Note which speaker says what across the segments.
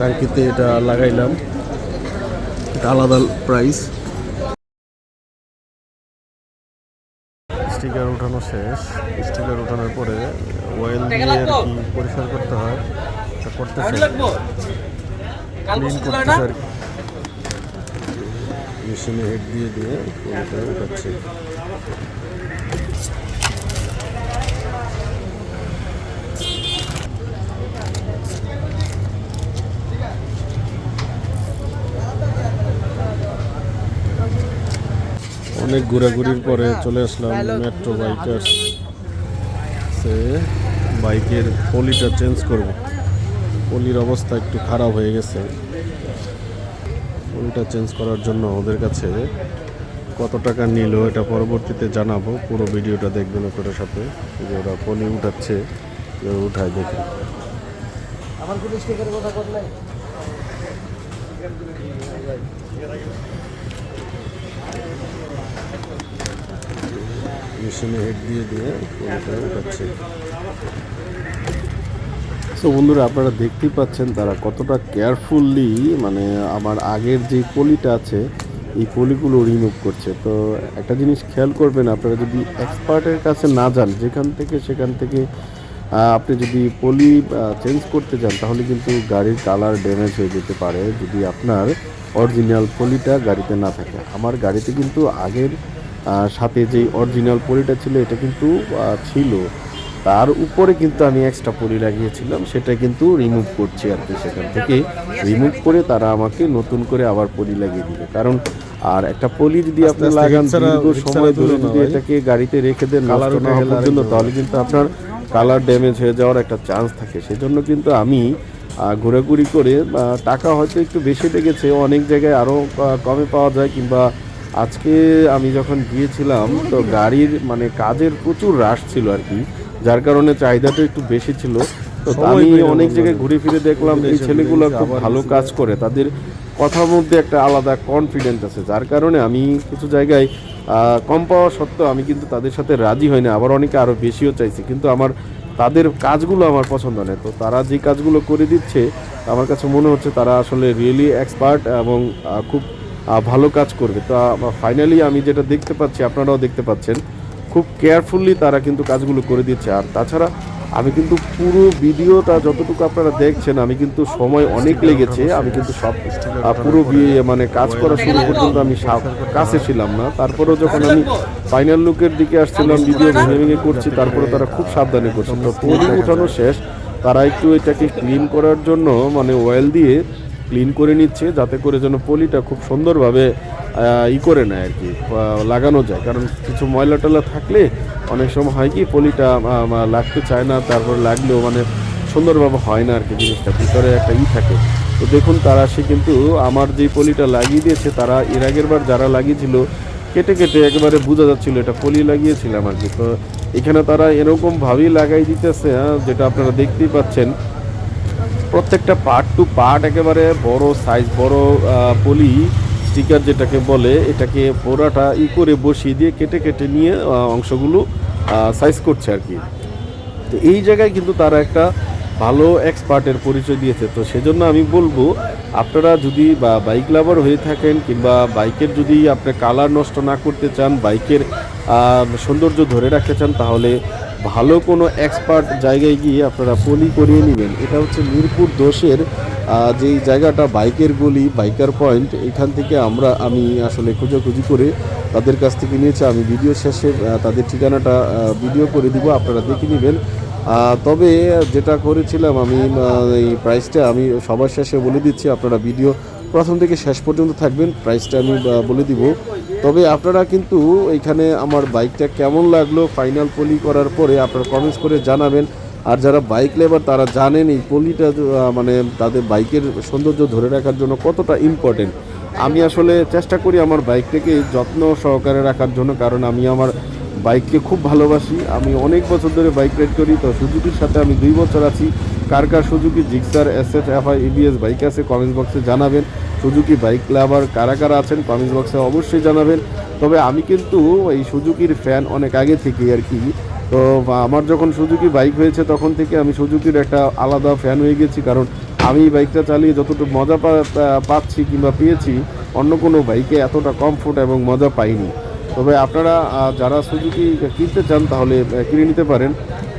Speaker 1: টাঙ্কিতে এটা লাগাইলাম। এটা আলাদা প্রাইস স্টিকার উঠানো শেষ। স্টিকার উঠানোর পরে অয়েল দিয়ে আর কি পরিষ্কার করতে হয়। এটা করতেছে। ক্লিন করতেছে আর মেশিনে হেড দিয়ে দিয়ে উঠাচ্ছে। অনেক ঘোরাঘুরির পরে চলে আসলাম মেট্রো বাইকার সে বাইকের পলিটা চেঞ্জ করব। পলির অবস্থা একটু খারাপ হয়ে গেছে। পলিটা চেঞ্জ করার জন্য ওদের কাছে কত টাকা নিল এটা পরবর্তীতে জানাব। পুরো ভিডিওটা দেখবেন ওটার সাথে। যে ওরা পলি উঠাচ্ছে উঠায় দেখে।
Speaker 2: আমার কথা
Speaker 1: মেশিনে হেড দিয়ে দিয়ে উঠাচ্ছে। তো বন্ধুরা, আপনারা দেখতেই পাচ্ছেন তারা কতটা কেয়ারফুললি মানে আমার আগের যে পলিটা আছে, এই পলিগুলো রিমুভ করছে। তো একটা জিনিস খেয়াল করবেন, আপনারা যদি এক্সপার্টের কাছে না যান, যেখান থেকে সেখান থেকে আপনি যদি পলি চেঞ্জ করতে যান, তাহলে কিন্তু গাড়ির কালার ড্যামেজ হয়ে যেতে পারে যদি আপনার অরিজিনাল পলিটা গাড়িতে না থাকে। আমার গাড়িতে কিন্তু আগের সাথে যেই অরিজিনাল পলিটা ছিল এটা কিন্তু ছিল। তার উপরে কিন্তু আমি এক্সট্রা পলি লাগিয়েছিলাম সেটা কিন্তু রিমুভ করছি আর কি সেখান থেকে। রিমুভ করে তারা আমাকে নতুন করে আবার পলি লাগিয়ে দিবে কারণ আর একটা পলি যদি আপনি লাগান দীর্ঘ সময় ধরে যদি এটাকে গাড়িতে রেখে দেন নষ্ট
Speaker 3: উঠে
Speaker 1: না হওয়া
Speaker 3: গেলে
Speaker 1: পর্যন্ত
Speaker 3: আরেকটু
Speaker 1: তাহলে কিন্তু আপনার কালার ড্যামেজ হয়ে যাওয়ার একটা চান্স থাকে। সেজন্য কিন্তু আমি ঘোরাঘুরি করে টাকা হয়তো একটু বেশি লেগেছে অনেক জায়গায় আরও কমে পাওয়া যায় কিংবা আজকে আমি যখন গিয়েছিলাম তো গাড়ির মানে কাজের প্রচুর রাশ ছিল আর কি। যার কারণে চাহিদাটা একটু বেশি ছিল। তো আমি অনেক জায়গায়
Speaker 3: মানে।
Speaker 1: ঘুরে ফিরে দেখলাম এই ছেলেগুলো খুব ভালো কাজ করে। তাদের কথার মধ্যে একটা আলাদা কনফিডেন্স আছে যার কারণে আমি কিছু জায়গায় কম পাওয়া সত্ত্বেও আমি কিন্তু তাদের সাথে রাজি হই না। আবার অনেকে আরও বেশিও চাইছি কিন্তু আমার তাদের কাজগুলো আমার পছন্দ নয় তো তারা যে কাজগুলো করে দিচ্ছে আমার কাছে মনে হচ্ছে তারা আসলে রিয়েলি এক্সপার্ট এবং খুব ভালো কাজ করবে। তো ফাইনালি আমি যেটা দেখতে পাচ্ছি, আপনারাও দেখতে পাচ্ছেন, খুব কেয়ারফুললি তারা কিন্তু কাজগুলো করে দিচ্ছে। আর তাছাড়া আমি কিন্তু পুরো ভিডিওটা যতটুকু আপনারা দেখছেন, আমি কিন্তু সময় অনেক লেগেছে। আমি কিন্তু সব পুরো বি- মানে কাজ করা শুরু পর্যন্ত আমি কাছে ছিলাম না। তারপরেও যখন আমি ফাইনাল লুকের দিকে আসছিলাম ভিডিও ভেঙে ভেঙে করছি, তারপরে তারা খুব সাবধানে করছে। তো পলি উঠানো শেষ। তারা একটু এটাকে ক্লিন করার জন্য মানে অয়েল দিয়ে ক্লিন করে নিচ্ছে যাতে করে যেন পলিটা খুব সুন্দরভাবে ই করে নেয় আর কি লাগানো যায়। কারণ কিছু ময়লা টয়লা থাকলে অনেক সময় হয় কি পলিটা লাগতে চায় না তারপর লাগলেও মানে সুন্দরভাবে হয় না আর কি জিনিসটা ভিতরে একটা ই থাকে। তো দেখুন তারা সে কিন্তু আমার যে পলিটা লাগিয়ে দিয়েছে তারা এর আগের বার যারা লাগিয়েছিল কেটে কেটে একেবারে বোঝা যাচ্ছিল এটা পলি লাগিয়েছিলাম আর কি। তো এখানে তারা এরকমভাবেই লাগাই দিতেছে হ্যাঁ, যেটা আপনারা দেখতেই পাচ্ছেন। প্রত্যেকটা পার্ট টু পার্ট একেবারে বড় সাইজ বড় পলি স্টিকার যেটাকে বলে, এটাকে পোড়াটা ই করে বসিয়ে দিয়ে কেটে কেটে নিয়ে অংশগুলো সাইজ করছে আর কি। তো এই জায়গায় কিন্তু তারা একটা ভালো এক্সপার্টের পরিচয় দিয়েছে। তো সেজন্য আমি বলব আপনারা যদি বা বাইক লাভার হয়ে থাকেন কিংবা বাইকের যদি আপনি কালার নষ্ট না করতে চান বাইকের সৌন্দর্য ধরে রাখতে চান, তাহলে ভালো কোনো এক্সপার্ট জায়গায় গিয়ে আপনারা পলি করিয়ে নেবেন। এটা হচ্ছে মিরপুর দোষের যেই জায়গাটা বাইকের গলি বাইকার পয়েন্ট এখান থেকে আমরা, আমি আসলে খোঁজাখুঁজি করে তাদের কাছ থেকে নিয়েছি। আমি ভিডিও শেষে তাদের ঠিকানাটা ভিডিও করে দিব, আপনারা দেখে নেবেন। তবে যেটা করেছিলাম আমি এই প্রাইসটা আমি সবার শেষে বলে দিচ্ছি, আপনারা ভিডিও প্রথম থেকে শেষ পর্যন্ত থাকবেন প্রাইসটা আমি বলে দিব। তবে আপনারা কিন্তু এখানে আমার বাইকটা কেমন লাগল ফাইনাল পলি করার পরে আপনারা কমেন্টস করে জানাবেন। আর যারা বাইক লেবার তারা জানেন এই পলিটা মানে তাদের বাইকের সৌন্দর্য ধরে রাখার জন্য কতটা ইম্পর্টেন্ট আমি আসলে চেষ্টা করি আমার বাইকটাকে যত্ন সহকারে রাখার জন্য, কারণ আমি আমার বাইককে খুব ভালোবাসি। আমি অনেক বছর ধরে বাইক রাইড করি, তো সুজুকির সাথে আমি দুই বছর আছি। কার কার Suzuki, Gixxer, S F F I EBS bike আছে কমেন্টস বক্সে জানাবেন। সুজুকি বাইক লাভার কারা কারা আছেন কমেন্টস বক্সে অবশ্যই জানাবেন। তবে আমি কিন্তু এই সুজুকির ফ্যান অনেক আগে থেকে আর কি। তো আমার যখন সুজুকি বাইক হয়েছে, তখন থেকে আমি সুজুকির একটা আলাদা ফ্যান হয়ে গেছি। কারণ আমি এই বাইকটা চালিয়ে যতটুকু মজা পাচ্ছি কিংবা পেয়েছি, অন্য কোনো বাইকে এতটা কমফোর্ট এবং মজা পাইনি। তবে আপনারা যারা সুজুকি কিনতে চান তাহলে কিনে নিতে পারেন।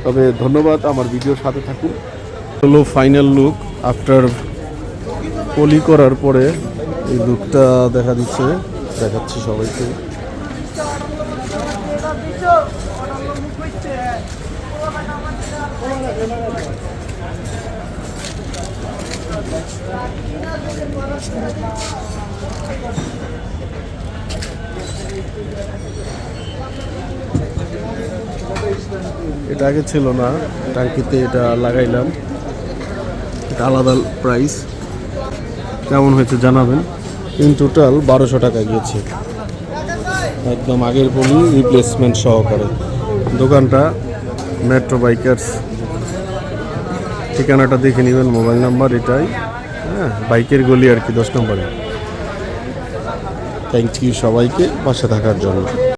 Speaker 1: তবে ধন্যবাদ, আমার ভিডিওর সাথে থাকুন। হলো ফাইনাল লুক আফটার পলি করার পরে এই লুকটা দেখা দিচ্ছে। দেখাচ্ছি সবাইকে। এটা আগে ছিল না টাঙ্কিতে এটা লাগাইলাম। এটা আলাদা প্রাইস কেমন হয়েছে জানাবেন? ইন টোটাল বারোশো টাকা গিয়েছে। একদম আগের বলি রিপ্লেসমেন্ট সহকারে। দোকানটা মেট্রো বাইকার্স ঠিকানাটা দেখে নেবেন মোবাইল নাম্বার এটাই। হ্যাঁ বাইকের গলি আর কি, দশ নম্বরে। থ্যাংক ইউ সবাইকে, পাশে থাকার জন্য।